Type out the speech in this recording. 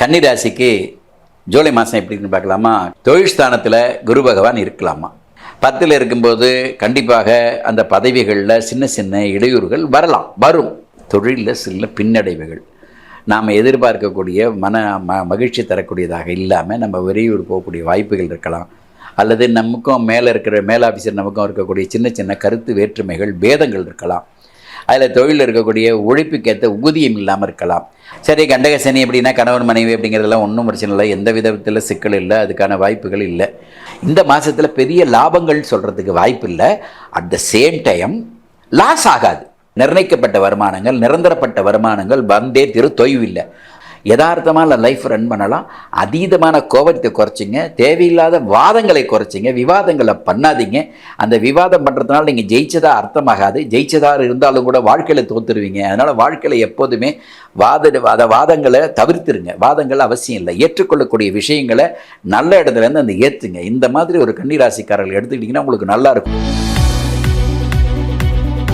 கன்னிராசிக்கு ஜூலை மாதம் எப்படின்னு பார்க்கலாமா? தொழில் ஸ்தானத்தில் குரு பகவான் இருக்கலாமா? பத்தில் இருக்கும்போது கண்டிப்பாக அந்த பதவிகளில் சின்ன சின்ன இடையூறுகள் வரலாம் வரும். தொழிலில் சில பின்னடைவுகள். நாம் எதிர்பார்க்கக்கூடிய மன ம மகிழ்ச்சி தரக்கூடியதாக இல்லாமல் நம்ம வெளியூர் போகக்கூடிய வாய்ப்புகள் இருக்கலாம். அல்லது நமக்கும் மேலே இருக்கிற மேல் ஆஃபீஸர் நமக்கும் இருக்கக்கூடிய சின்ன சின்ன கருத்து வேற்றுமைகள் பேதங்கள் இருக்கலாம். அதில் தொழிலில் இருக்கக்கூடிய உழைப்புக்கேற்ற ஊதியம் இல்லாமல் இருக்கலாம். சரி கண்டகசனி அப்படின்னா எப்படின்னா கணவன் மனைவி அப்படிங்கிறதெல்லாம் ஒன்றும் பிரச்சனை இல்லை. எந்த விதத்தில் சிக்கல் இல்லை அதுக்கான வாய்ப்புகள் இல்லை. இந்த மாதத்தில் பெரிய லாபங்கள் சொல்கிறதுக்கு வாய்ப்பு இல்லை. At the same time loss ஆகாது. நிர்ணயிக்கப்பட்ட வருமானங்கள் நிரந்தரப்பட்ட வருமானங்கள் வந்தே திரு தொய்வு யதார்த்தமான லைஃப் ரன் பண்ணலாம். அதீதமான கோபத்தை குறைச்சிங்க. தேவையில்லாத வாதங்களை குறைச்சிங்க. விவாதங்களை பண்ணாதீங்க. அந்த விவாதம் பண்ணுறதுனால நீங்கள் ஜெயிச்சதாக அர்த்தமாகாது. ஜெயிச்சதா இருந்தாலும் கூட வாழ்க்கையில் தோத்துருவீங்க. அதனால் வாழ்க்கையில் எப்போதுமே வாத வாத வாதங்களை தவிர்த்துருங்க. வாதங்கள் அவசியம் இல்லை. ஏற்றுக்கொள்ளக்கூடிய விஷயங்களை நல்ல இடத்துல இருந்து அந்த ஏற்றுங்க இந்த மாதிரி ஒரு கன்னிராசிக்காரர்கள் எடுத்துக்கிட்டிங்கன்னா உங்களுக்கு நல்லா இருக்கும்.